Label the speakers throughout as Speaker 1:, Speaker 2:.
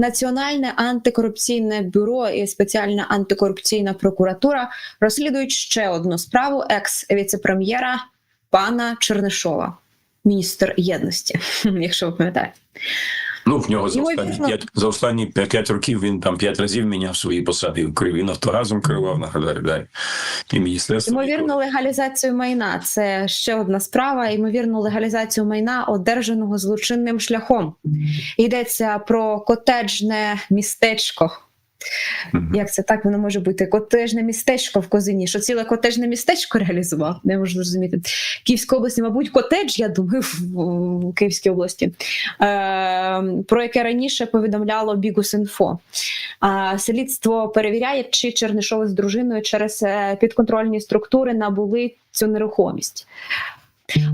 Speaker 1: Національне антикорупційне бюро і спеціальна антикорупційна прокуратура розслідують ще одну справу екс-віцепрем'єра пана Чернишова, міністр єдності, якщо ви пам'ятаєте.
Speaker 2: Ну, в нього за останні п'ять за останні п'ять п'ять років він там п'ять разів міняв свої посади. Він Нафтогазом керував, нагадаю, да, і міністерство.
Speaker 1: Ймовірно, легалізацію майна це ще одна справа. Ймовірно, легалізацію майна, одержаного злочинним шляхом. Йдеться про котеджне містечко. Як це так воно може бути? Котежне містечко в Козині. Що ціле котежне містечко реалізував? Не можу зрозуміти. Київській області, мабуть, котедж, я думаю, в, Київській області, е, про яке раніше повідомляло Бігус.Інфо. Слідство перевіряє, чи Чернишов з дружиною через е, підконтрольні структури набули цю нерухомість.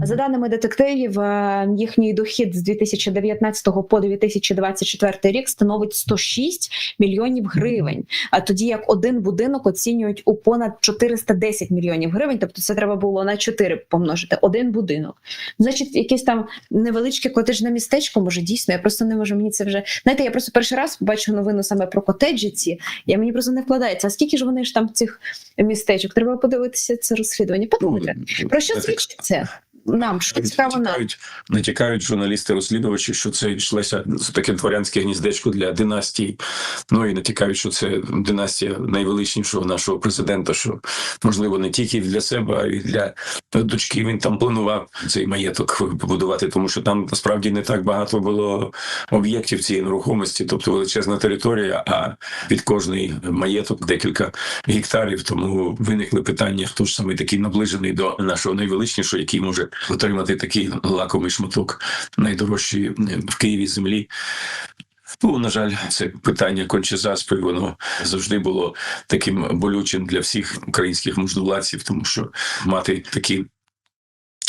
Speaker 1: За даними детективів, е, їхній дохід з 2019 по 2024 рік становить 106 мільйонів гривень. А тоді як один будинок оцінюють у понад 410 мільйонів гривень, тобто це треба було на 4 помножити. Один будинок. Значить, якесь там невеличке котеджне містечко, може дійсно. Я просто не можу. Мені це вже знаєте. Я просто перший раз бачу новину саме про котеджі ці. Я мені просто не вкладається. А скільки ж вони ж там цих містечок? Треба подивитися це розслідування. Подумайте. Про що свідчить це? Нам що цікаво нам.
Speaker 2: Натякають, журналісти-розслідувачі, що це йшлося це таке дворянське гніздечко для династії. Ну і натякають, що це династія найвеличнішого нашого президента. Що можливо не тільки для себе, а й для дочки. Він там планував цей маєток побудувати, тому що там насправді не так багато було об'єктів цієї нерухомості, тобто величезна територія, а під кожний маєток декілька гектарів. Тому виникли питання, хто ж саме такий наближений до нашого найвеличнішого, який може отримати такий лакомий шматок найдорожчої в Києві землі. Ну, на жаль, це питання конче заспою. Воно завжди було таким болючим для всіх українських можновладців, тому що мати такі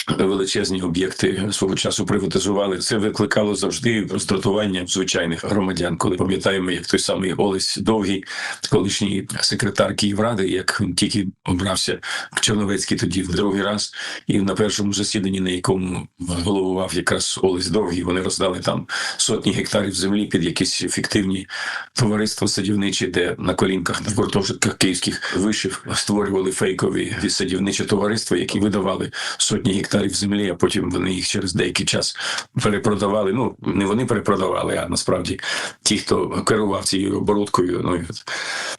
Speaker 2: величезні об'єкти свого часу приватизували. Це викликало завжди роздратування звичайних громадян. Коли пам'ятаємо, як той самий Олесь Довгий, колишній секретар Київради, як він тільки обрався в Черновецький тоді в другий раз, і на першому засіданні, на якому головував якраз Олесь Довгий, вони роздали там сотні гектарів землі під якісь фіктивні товариства садівничі, де на колінках на гуртожитках київських вишів створювали фейкові садівничі товариства, які видавали сотні гектарів землі, а потім вони їх через деякий час перепродавали. Ну не вони перепродавали, а насправді ті, хто керував цією оборудкою. Ну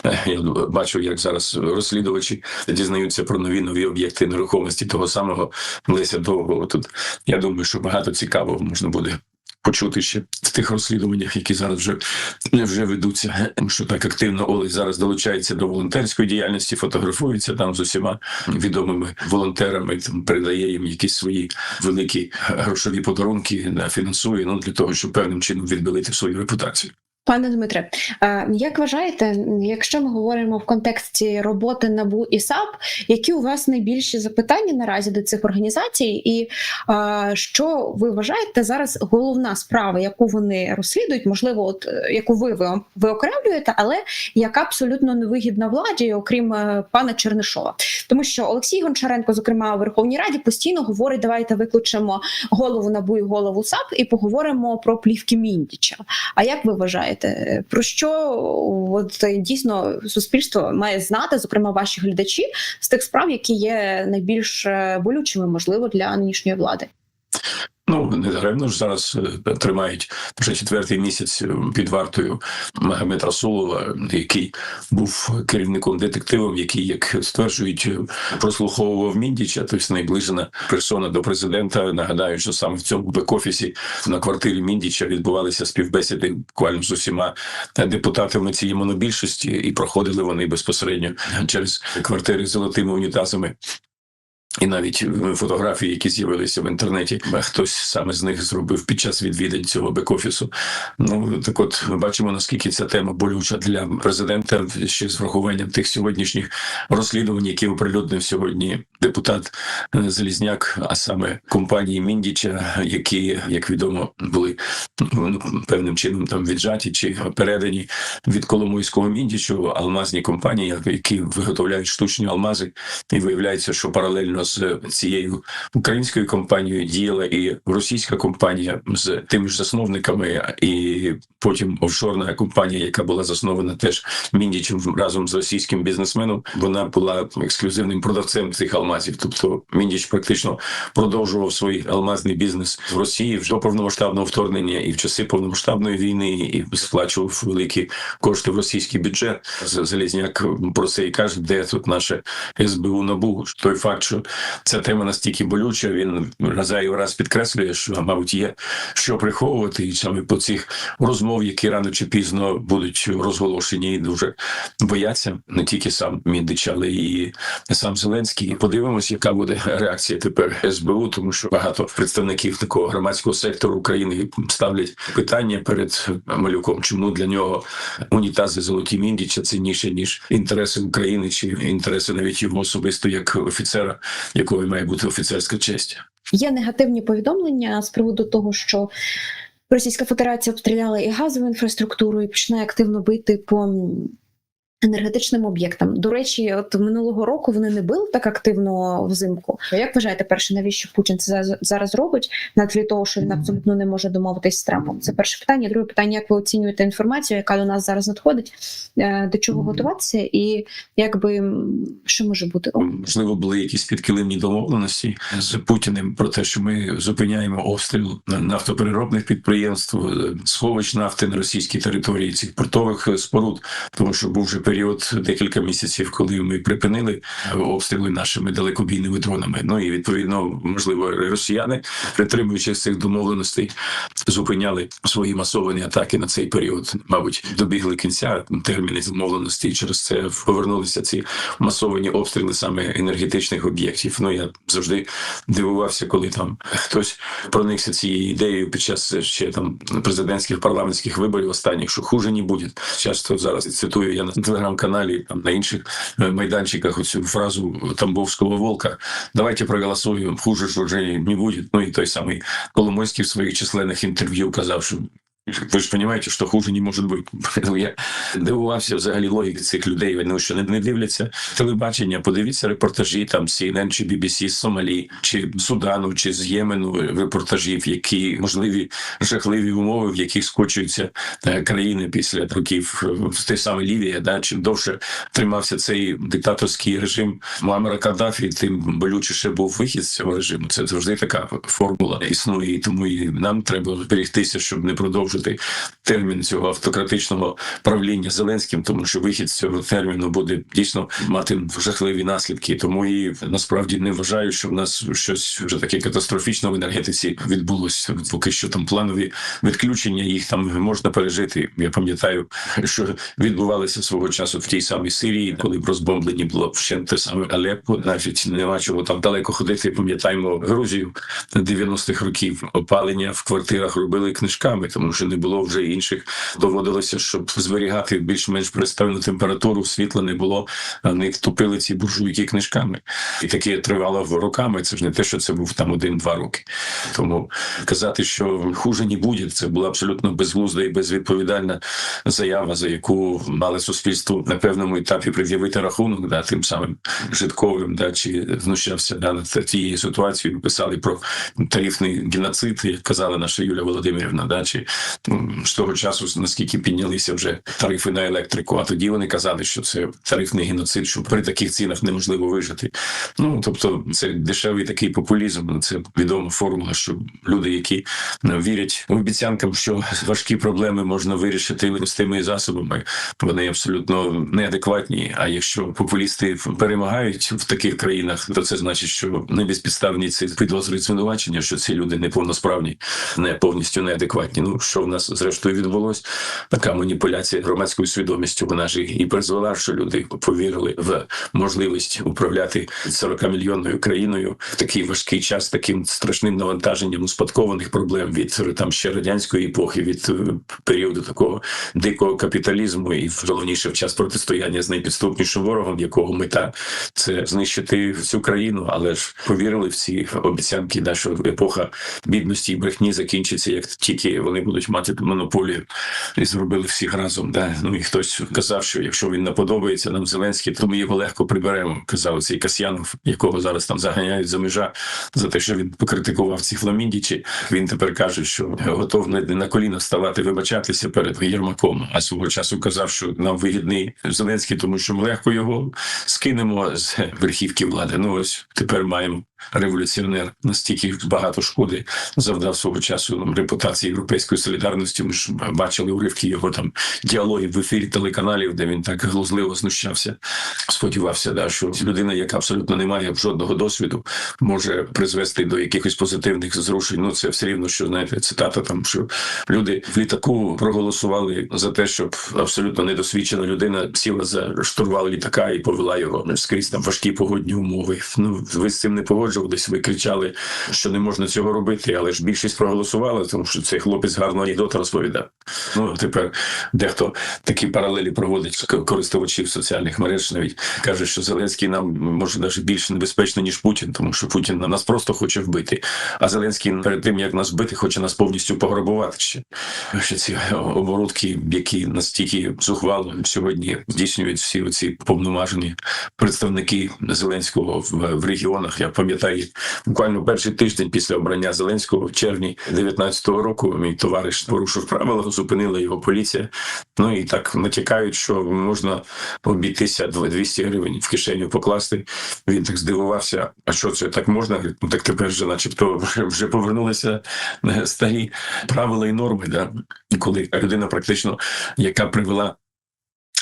Speaker 2: е, я бачу, як зараз розслідувачі дізнаються про нові нові об'єкти нерухомості того самого Леся Довгого. Тут я думаю, що багато цікавого можна буде. Почути ще в тих розслідуваннях, які зараз вже вже ведуться, що так активно Олесь зараз долучається до волонтерської діяльності, фотографується там з усіма відомими волонтерами, там передає їм якісь свої великі грошові подарунки, да, фінансує ну для того, щоб певним чином відбилити свою репутацію.
Speaker 1: Пане Дмитре, як вважаєте, якщо ми говоримо в контексті роботи НАБУ і САП, які у вас найбільші запитання наразі до цих організацій, і що ви вважаєте зараз головна справа, яку вони розслідують, можливо, от е, яку ви ви- виокремлюєте, але яка абсолютно невигідна владі, окрім е, пана Чернишова, тому що Олексій Гончаренко, зокрема у Верховній Раді, постійно говорить: давайте викличемо голову НАБУ і голову САП і поговоримо про плівки Міндіча. А як ви вважаєте, про що от дійсно суспільство має знати, зокрема ваші глядачі, з тих справ, які є найбільш болючими, можливо, для нинішньої влади?
Speaker 2: Ну не даремно ж зараз е, тримають вже четвертий місяць е, під вартою Магомед Расулова, який був керівником детективом, який, як стверджують, е, прослуховував Міндіча, тобто найближена персона до президента. Нагадаю, що саме в цьому бек-офісі на квартирі Міндіча відбувалися співбесіди буквально з усіма депутатами цієї монобільшості, і проходили вони безпосередньо через квартири з золотими унітазами. І навіть е, фотографії, які з'явилися в інтернеті, хтось саме з них зробив під час відвідань цього бек-офісу. Ну так, от ми бачимо наскільки ця тема болюча для президента ще з врахуванням тих сьогоднішніх розслідувань, які оприлюднив сьогодні депутат е, Залізняк, а саме компанії Міндіча, які, як відомо, були ну, певним чином там віджаті чи передані від Коломойського Міндічу алмазні компанії, які виготовляють штучні алмази, і виявляється, що паралельно паралельно з цією українською компанією діяла і російська компанія з тими ж засновниками, і потім офшорна компанія, яка була заснована теж Міндічем разом з російським бізнесменом. Вона була ексклюзивним продавцем цих алмазів. Тобто Міндіч практично продовжував свій алмазний бізнес в Росії вже до повномасштабного вторгнення і в часи повномасштабної війни, і сплачував великі кошти в російський бюджет. Залізняк про це і каже, де тут наше СБУ НАБУ. Той факт, що ця тема настільки болюча, він раз і раз підкреслює, що мабуть є що приховувати, і саме по цих розмов, які рано чи пізно будуть розголошені, і дуже бояться не тільки сам Міндич, але і сам Зеленський. Подивимось, яка буде реакція тепер СБУ, тому що багато представників такого громадського сектору України ставлять питання перед малюком, чому для нього унітази золоті Міндіча цінніше ніж інтереси України чи інтереси навіть його особисто як офіцера, якого має бути офіцерська честь.
Speaker 1: Є негативні повідомлення з приводу того, що Російська Федерація обстріляла і газову інфраструктуру, і починає активно бити по енергетичним об'єктам. До речі, от минулого року вони не били так активно взимку. Як вважаєте, перше, навіщо Путін це за- зараз робить на тлі того, що він абсолютно не може домовитись з Трампом? Це перше питання. Друге питання: як ви оцінюєте інформацію, яка до нас зараз надходить? Е, До чого готуватися, і якби що може бути?
Speaker 2: Можливо, були якісь підкилимні домовленості з Путіним про те, що ми зупиняємо обстріл нафтопереробних підприємств, е, сховищ нафти на російській території цих портових е, споруд, тому що був вже період декілька місяців, коли ми припинили е, обстріли нашими далекобійними дронами. Ну і відповідно, можливо, росіяни, притримуючись цих домовленостей, зупиняли свої масовані атаки на цей період. Мабуть, добігли кінця терміни домовленості, через це повернулися ці масовані обстріли саме енергетичних об'єктів. Ну я завжди дивувався, коли там хтось проникся цією ідеєю під час ще там президентських парламентських виборів останніх, що хуже не буде. Часто зараз цитую я на телеграм-каналі, там на інших е, майданчиках оцю фразу Тамбовського волка. Давайте проголосуємо, хуже ж уже не буде. Ну і той самий Коломойський в своїх численних інтерв'ю казав, що ви ж розумієте, що хуже не може бути. Я дивувався взагалі логіки цих людей. Вони що не, дивляться телебачення. Подивіться репортажі там CNN чи BBC з Сомалі, чи Судану, чи з Ємену репортажів, які можливі жахливі умови, в яких скочуються е, країни після років е, те саме Лівія. Да, чим довше тримався цей диктаторський режим Муаммара Каддафі, тим болючіше був вихід з цього режиму. Це завжди така формула існує, тому і нам треба зберегтися, щоб не продовжити термін цього автократичного правління Зеленським, тому що вихід з цього терміну буде дійсно мати жахливі наслідки. Тому і насправді не вважаю, що в нас щось вже таке катастрофічне в енергетиці відбулося. Поки що там планові відключення, їх там можна пережити. Я пам'ятаю, що відбувалося свого часу в тій самій Сирії, коли розбомблені було ще те саме Алеппо. Навіть нема чого там далеко ходити. Пам'ятаємо Грузію 90-х років. Опалення в квартирах робили книжками, тому не було вже інших. Доводилося, щоб зберігати більш-менш пристойну температуру, світла не було. Вони топили ці буржуйки книжками, і таке тривало роками. Це ж не те, що це був там один-два роки. Тому казати, що хуже не буде, це була абсолютно безглузда і безвідповідальна заява, за яку мали суспільство на певному етапі пред'явити рахунок, да, тим самим житковим, да, чи знущався да, над цією ситуацією. Писали про тарифний геноцид, як казала наша Юля Володимирівна, да, чи з того часу наскільки піднялися вже тарифи на електрику. А тоді вони казали, що це тарифний геноцид, що при таких цінах неможливо вижити. Ну тобто, це дешевий такий популізм. Це відома формула, що люди, які ну, вірять обіцянкам, що важкі проблеми можна вирішити простими засобами, вони абсолютно неадекватні. А якщо популісти перемагають в таких країнах, то це значить, що не безпідставні ці підозри звинувачення, що ці люди неповносправні, не повністю неадекватні. Ну що в нас зрештою відбулось? Така маніпуляція громадською свідомістю. Вона ж і призвела, що люди повірили в можливість управляти 40 мільйонною країною в такий важкий час, таким страшним навантаженням успадкованих проблем від там ще радянської епохи, від е, періоду такого дикого капіталізму, і головніше в час протистояння з найпідступнішим ворогом, якого мета це знищити всю країну, але ж повірили в ці обіцянки, да, що епоха бідності і брехні закінчиться, як тільки вони будуть мати монополію і зробили всіх разом. Да? Ну і хтось казав, що якщо він не подобається нам Зеленський, то ми його легко приберемо. Казав цей Касьянов, якого зараз там заганяють за межа за те, що він покритикував ці фламіндічі. Він тепер каже, що готов на, на коліна вставати, вибачатися перед Єрмаком. А свого часу казав, що нам вигідний Зеленський, тому що ми легко його скинемо з верхівки влади. Ну ось тепер маємо революціонер настільки багато шкоди завдав свого часу нам репутації європейської солідарності. Ми ж бачили уривки його там діалогів в ефірі телеканалів, де він так глузливо знущався. Сподівався, да, що людина, яка абсолютно не має жодного досвіду, може призвести до якихось позитивних зрушень. Ну це все рівно, що знаєте, цитата там, що люди в літаку проголосували за те, щоб абсолютно недосвідчена людина сіла за штурвал літака і повела його скрізь там важкі погодні умови. Ну ви з цим не погоджувались. Ви кричали, що не можна цього робити, але ж більшість проголосувала, тому що цей хлопець гарно анекдот розповідав. Ну тепер дехто такі паралелі проводить користувачів соціальних мереж. Навіть каже, що Зеленський нам може навіть більш небезпечний ніж Путін, тому що Путін нас просто хоче вбити. А Зеленський перед тим як нас вбити, хоче нас повністю пограбувати ще. Ще ці оборудки, які настільки зухвало сьогодні здійснюють всі оці повноважені представники Зеленського в, в регіонах. Я пам'ятаю буквально перший тиждень після обрання Зеленського в червні 19-го року. Мій товариш порушив правила, зупинила його поліція. Ну і так натякають, що можна обійтися 200 гривень в кишеню покласти. Він так здивувався. А що це так можна? Ну так тепер вже, начебто, вже, повернулися старі правила і норми. Да? Коли людина практично, яка привела.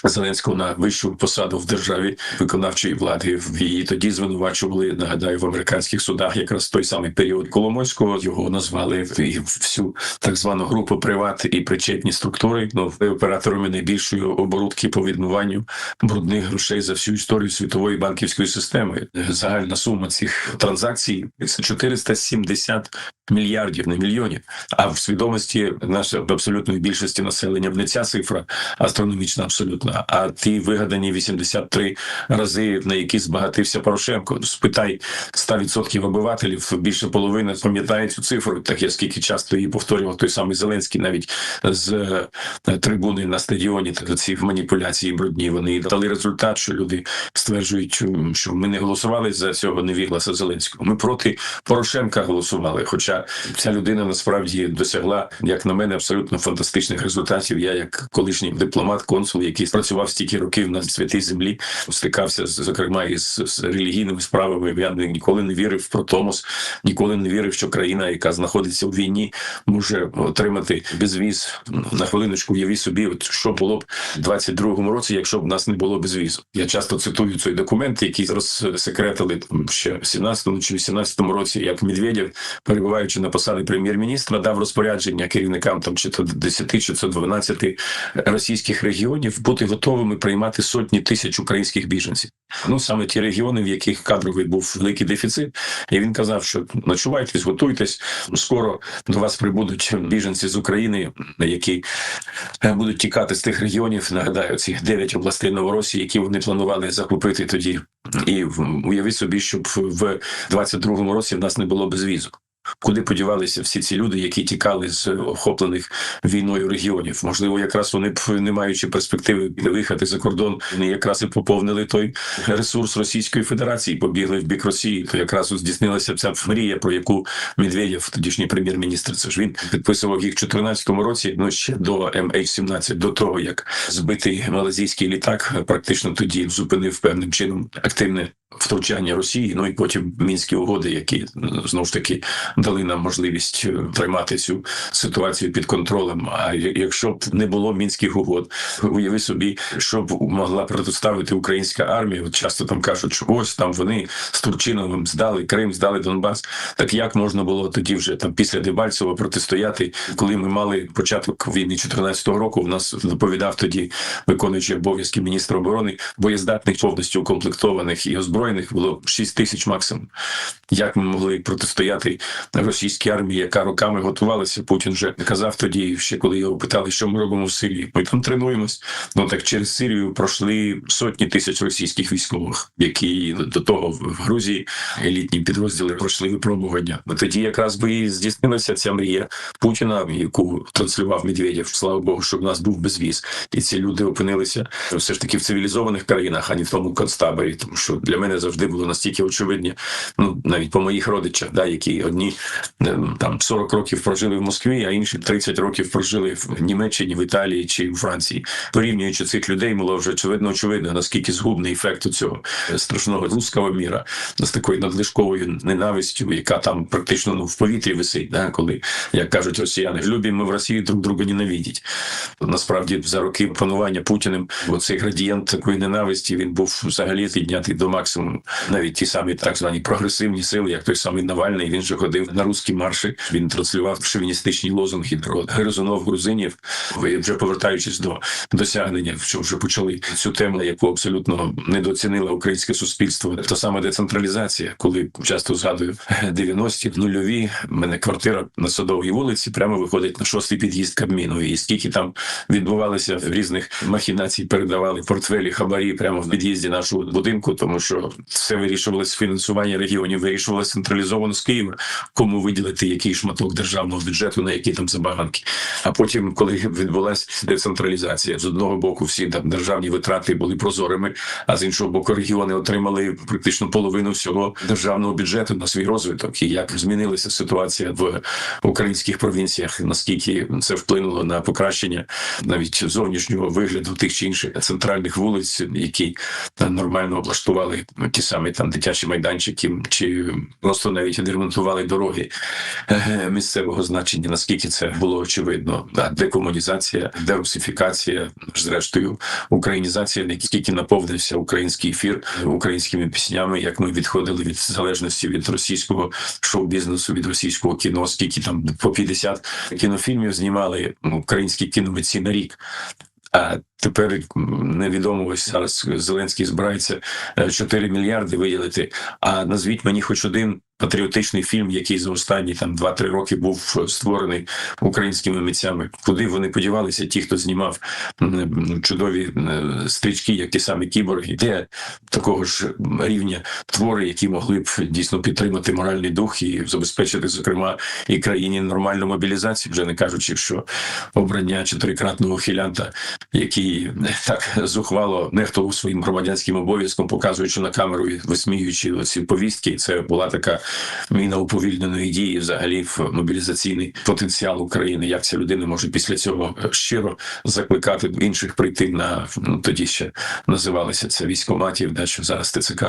Speaker 2: Зеленського на вищу посаду в державі виконавчої влади в її тоді звинувачували. Нагадаю, в американських судах якраз той самий період Коломойського його назвали всю так звану групу приват і причетні структури. Ну операторами найбільшої оборудки по відмиванню брудних грошей за всю історію світової банківської системи. Загальна сума цих транзакцій це 470 мільярдів, не мільйонів. А в свідомості нашої абсолютної більшості населення не ця цифра астрономічна абсолютно, а ті вигадані 83 рази, на які збагатився Порошенко. Спитай 100% обивателів, більше половини пам'ятає цю цифру. Так я скільки часто її повторював той самий Зеленський, навіть з е, трибуни на стадіоні. Так ці маніпуляції брудні вони дали результат, що люди стверджують, що ми не голосували за цього невігласа Зеленського. Ми проти Порошенка голосували. Хоча ця людина насправді досягла, як на мене, абсолютно фантастичних результатів. Я, як колишній дипломат, консул, який працював стільки років на святій землі, стикався зокрема із з релігійними справами. Я ні- ніколи не вірив в протомос, ніколи не вірив, що країна, яка знаходиться у війні, може отримати безвіз. На хвилиночку уяві собі, от що було б в 22-му році, якщо б нас не було безвізу. Я часто цитую цей документ, який розсекретили там ще в 17-му чи 18-му році, як Медведєв, перебуваючи на посаді прем'єр-міністра, дав розпорядження керівникам там чи то 10, чи то 12 російських регіонів бути готовими приймати сотні тисяч українських біженців. Ну саме ті регіони, в яких кадровий був великий дефіцит, і він казав, що ночувайтесь, готуйтесь. Скоро до вас прибудуть біженці з України, які е, будуть тікати з тих регіонів. Нагадаю, ці дев'ять областей Новоросії, які вони планували захопити тоді. І уявіть собі, щоб в 22-му році в нас не було безвізу. Куди подівалися всі ці люди, які тікали з охоплених війною регіонів? Можливо, якраз вони б, не маючи перспективи виїхати за кордон, вони якраз і поповнили той ресурс Російської Федерації, побігли в бік Росії. То якраз здійснилася ця мрія, про яку Медведєв, тодішній прем'єр-міністр, це ж він підписував їх в 2014 році. Ну ще до MH17, до того як збитий малазійський літак, практично тоді зупинив певним чином активне втручання Росії. Ну і потім мінські угоди, які знову ж таки дали нам можливість е, тримати цю ситуацію під контролем. А якщо б не було мінських угод, уяви собі, що б могла протиставити українська армія. От часто там кажуть, що ось там вони з Турчиновим здали Крим, здали Донбас. Так як можна було тоді вже там після Дебальцева протистояти, коли ми мали початок війни 14-го року? В нас доповідав тоді виконуючий обов'язки міністра оборони боєздатних повністю укомплектованих і озброєних було 6 тисяч максимум. Як ми могли протистояти російській армії, яка роками готувалася? Путін вже казав тоді, ще коли його питали, що ми робимо в Сирії. Ми там тренуємось. Ну так через Сирію пройшли сотні тисяч російських військових, які до того в Грузії елітні підрозділи пройшли випробування. Ну, Тоді якраз би і здійснилася ця мрія Путіна, яку транслював Медведєв. Слава Богу, щоб нас був безвіз, і ці люди опинилися все ж таки в цивілізованих країнах, а не в тому концтаборі. Тому що для мене завжди було настільки очевидні, ну навіть по моїх родичах, да, які одні там 40 років прожили в Москві, а інші 30 років прожили в Німеччині, в Італії чи у Франції. Порівнюючи цих людей, було вже очевидно очевидно, наскільки згубний ефект у цього страшного руского міра з такою надлишковою ненавистю, яка там практично ну в повітрі висить, да, коли як кажуть росіяни, любимо в Росії друг друга ненавидіть. Насправді за роки панування Путіним, оцей градієнт такої ненависті він був взагалі піднятий до максимуму. Навіть ті самі так звані прогресивні сили, як той самий Навальний, він же ходив на русські марші. Він транслював шовіністичні лозунги про гризунов грузинів. Вже повертаючись до досягнення, що вже почали цю тему, яку абсолютно недооцінило українське суспільство. То саме децентралізація, коли часто згадую 90-ті, нульові. мене квартира на садовій вулиці прямо виходить на шостий під'їзд Кабміну. І скільки там відбувалося в різних махінацій, передавали портфелі хабарі прямо в під'їзді нашого будинку, тому що все вирішувалося фінансування регіонів, вирішувалося централізовано з Києва, кому виділити який шматок державного бюджету, на які там забаганки. А потім, коли відбулася децентралізація, з одного боку всі там державні витрати були прозорими, а з іншого боку, регіони отримали практично половину всього державного бюджету на свій розвиток. І як змінилася ситуація в українських провінціях, наскільки це вплинуло на покращення навіть зовнішнього вигляду тих чи інших центральних вулиць, які е, нормально облаштували ті самі там дитячі майданчики, чи просто навіть відремонтували дороги е, місцевого значення. Наскільки це було очевидно, декомунізація, дерусифікація, зрештою, українізація, наскільки наповнився український ефір українськими піснями, як ми відходили від залежності від російського шоу-бізнесу, від російського кіно, скільки там по 50 кінофільмів знімали ну, українські кіномитці на рік. А тепер невідомо ось зараз Зеленський збирається е, 4 мільярди виділити. А назвіть мені хоч один патріотичний фільм, який за останні там 2-3 роки був створений українськими митцями. Куди вони подівалися? Ті, хто знімав чудові стрічки, як ті самі кіборги, де такого ж рівня твори, які могли б дійсно підтримати моральний дух і забезпечити, зокрема, і країні нормальну мобілізацію, вже не кажучи, що обрання чотирикратного хілянта, який е, так зухвало нехтував своїм громадянським обов'язком, показуючи на камеру і висміюючи оці повістки, це була така міна уповільненої дії, взагалі в мобілізаційний потенціал України. Як ця людина може після цього е, щиро закликати інших прийти на ну тоді ще називалися це військоматів, да що зараз ТЦК.